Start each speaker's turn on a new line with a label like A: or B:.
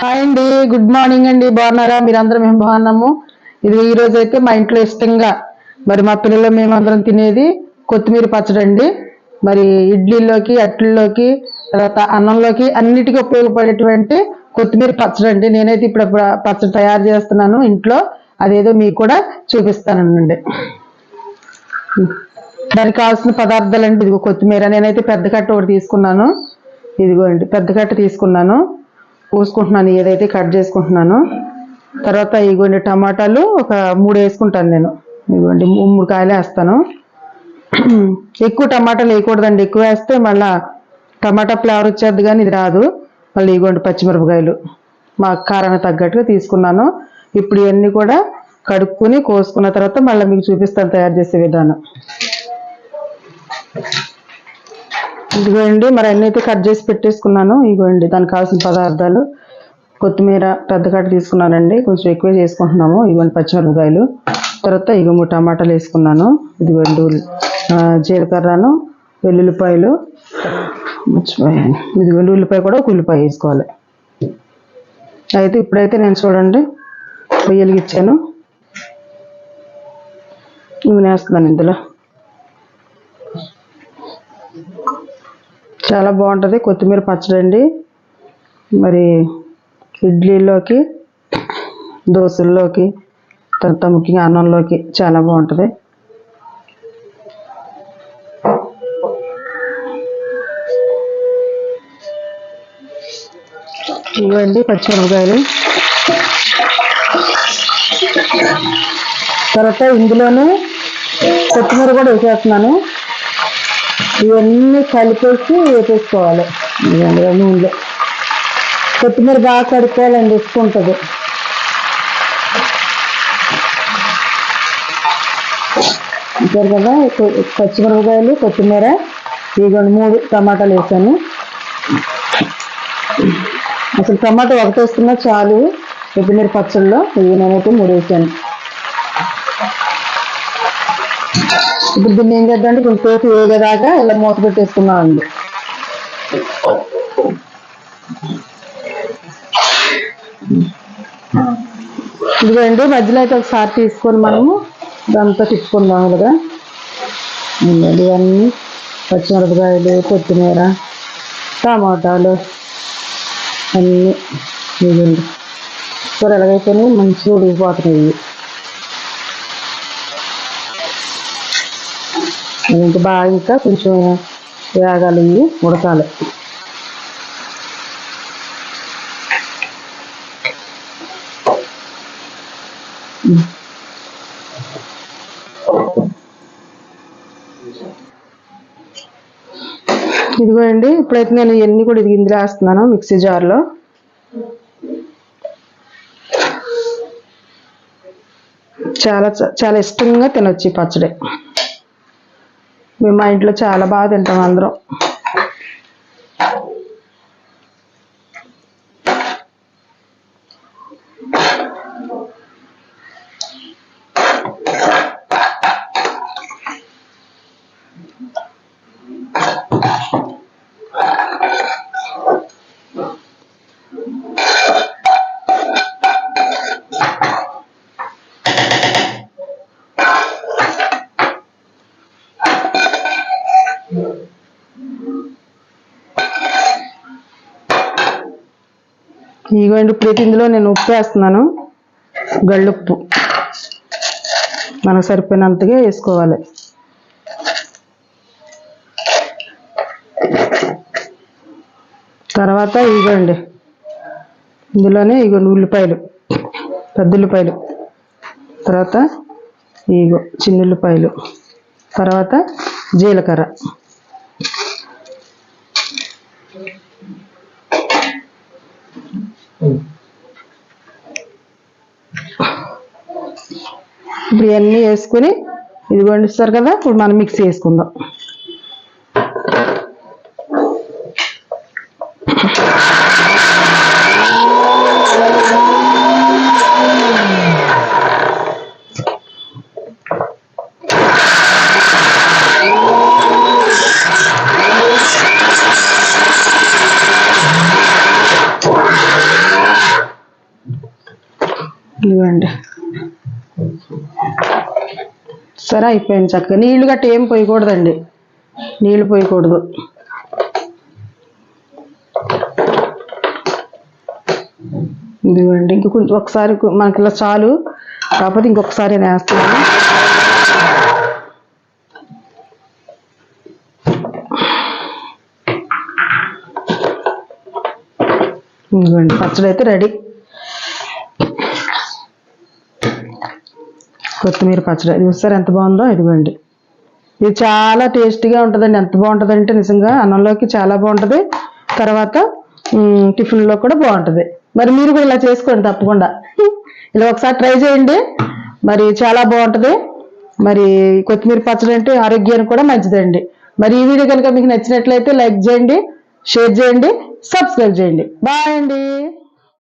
A: Hi అండి good morning అండి. బాగున్నారా? మీరందరం మేము బాగున్నాము. ఇది ఈ రోజు అయితే మా ఇంట్లో ఇష్టంగా మరి మా పిల్లలు మేమందరం తినేది కొత్తిమీర పచ్చడి అండి. మరి ఇడ్లీలోకి అట్లలోకి తర్వాత అన్నంలోకి అన్నిటికీ ఉపయోగపడేటువంటి కొత్తిమీర పచ్చడి అండి. నేనైతే ఇప్పుడు పచ్చడి తయారు చేస్తున్నాను ఇంట్లో. అదేదో మీకు కూడా చూపిస్తానండి. దానికి కావాల్సిన పదార్థాలు అండి. ఇదిగో కొత్తిమీర. నేనైతే పెద్ద కట్ట ఒకటి తీసుకున్నాను. ఇదిగోండి పెద్ద కట్ట తీసుకున్నాను. కోసుకుంటున్నాను ఏదైతే కట్ చేసుకుంటున్నానో. తర్వాత ఇగోండి టమాటాలు ఒక మూడు వేసుకుంటాను నేను. ఇగోండి మూడు కాయలు వేస్తాను. ఎక్కువ టమాటాలు వేయకూడదండి. ఎక్కువ వేస్తే మళ్ళా టమాటా ఫ్లేవర్ వచ్చేది కానీ ఇది రాదు. మళ్ళీ ఇగోండి పచ్చిమిరపకాయలు. మా కారానికి తగ్గట్టుగా తీసుకున్నాను. ఇప్పుడు ఇవన్నీ కూడా కడుక్కుని కోసుకున్న తర్వాత మళ్ళీ మీకు చూపిస్తాను తయారు చేసే విధానం. ఇదిగోండి మరి అన్నీ అయితే కట్ చేసి పెట్టేసుకున్నాను. ఇదిగోండి దానికి కావాల్సిన పదార్థాలు. కొత్తిమీర పెద్ద తీసుకున్నానండి. కొంచెం ఎక్కువ చేసుకుంటున్నాము. ఇదిగోండి పచ్చిమిరపకాయలు. తర్వాత ఇగో మూడు టమాటాలు వేసుకున్నాను. ఇదిగోండి ఉల్లి- జీలకర్రను వెల్లుల్లిపాయలు. మర్చిపోయాను ఇదిగోండి ఉల్లిపాయ కూడా ఒక ఉల్లిపాయ వేసుకోవాలి. అయితే ఇప్పుడైతే నేను చూడండి పొయ్యలు ఇచ్చాను. నూనె వేస్తున్నాను ఇందులో. చాలా బాగుంటుంది. కొత్తిమీర పచ్చడి అండి మరి ఇడ్లీలోకి దోశల్లోకి తర్వాత ముఖ్యంగా అన్నంలోకి చాలా బాగుంటుంది. ఇవ్వండి పచ్చిమిరపకాయలు. తర్వాత ఇందులోనే కొత్తిమీర కూడా వేసేస్తున్నాను. ఇవన్నీ కలిపేసి వేసేసుకోవాలి. ఇదిగోండి నూనెలో. కొత్తిమీర బాగా కడుక్కోవాలండి ఎక్కువ ఉంటుంది. అంటారు కదా? పచ్చిమిరపకాయలు కొత్తిమీర ఇదిగోండి మూడు టమాటాలు వేసాను. అసలు టమాటా ఒకటి వస్తున్నా చాలు. కొత్తిమీర పచ్చళ్ళలో ఇది నేనైతే మూడు వేసాను. ఇప్పుడు దీన్ని ఏం చేద్దాం అంటే కొంచెం సేపు వేగేదాకా ఇలా మూత పెట్టేసుకున్నాం అండి. ఇదిగోండి మధ్యలో అయితే ఒకసారి తీసుకొని మనము దాంతో తిప్పుకుందాం ఇలాగా ఇవన్నీ పచ్చిమిరపకాయలు కొత్తిమీర టమాటాలు అన్నీ ఇదిగోండి. కూర ఎలాగైతేనే మంచిగా ఉడికిపోతున్నాయి. ఇంకా బాగా ఇంకా కొంచెం వేగాలి ఇవి ఉడకాలి ఇదిగోండి ఇప్పుడైతే నేను ఇవన్నీ కూడా ఇది ఇందులో వేస్తున్నాను మిక్సీ జార్లో. చాలా చాలా ఇష్టంగా తినొచ్చు ఈ పచ్చడి. మేము మా ఇంట్లో చాలా బాగా తింటాం అందరం. ఇదిగోండి ప్లేట్ ఇందులో నేను ఉప్పు వేస్తున్నాను. గళ్ళుప్పు. మనకు సరిపోయినంతగా వేసుకోవాలి. తర్వాత ఇదిగోండి ఇందులోనే ఇగోండి ఉల్లిపాయలు. పెద్ద ఉల్లిపాయలు. తర్వాత ఇగో చిన్న ఉల్లిపాయలు. తర్వాత జీలకర్ర. ఇప్పుడు ఇవన్నీ వేసుకుని ఇది వండిస్తారు కదా ఇప్పుడు మనం మిక్స్ చేసుకుందాం. ఇవ్వండి సరే అయిపోయింది చక్కగా నీళ్ళు గట్ట ఏం పోయకూడదండి. నీళ్ళు పోయకూడదు. ఇదిగోండి ఇంక కొంచెం ఒకసారి మనకి ఇలా చాలు. కాకపోతే ఇంకొకసారి నేను ఇదిగోండి పచ్చడి అయితే రెడీ. కొత్తిమీర పచ్చడి. ఇది చూస్తారు ఎంత బాగుందో ఇదిగోండి. ఇది చాలా టేస్టీగా ఉంటుందండి. ఎంత బాగుంటుంది అంటే నిజంగా అన్నంలోకి చాలా బాగుంటుంది. తర్వాత టిఫిన్లో కూడా బాగుంటుంది. మరి మీరు కూడా ఇలా చేసుకోండి తప్పకుండా. ఇలా ఒకసారి ట్రై చేయండి. మరి చాలా బాగుంటుంది. మరి కొత్తిమీర పచ్చడి అంటే ఆరోగ్యానికి కూడా మంచిదండి. మరి ఈ వీడియో కనుక మీకు నచ్చినట్లయితే లైక్ చేయండి షేర్ చేయండి సబ్స్క్రైబ్ చేయండి. బాయ్ అండి.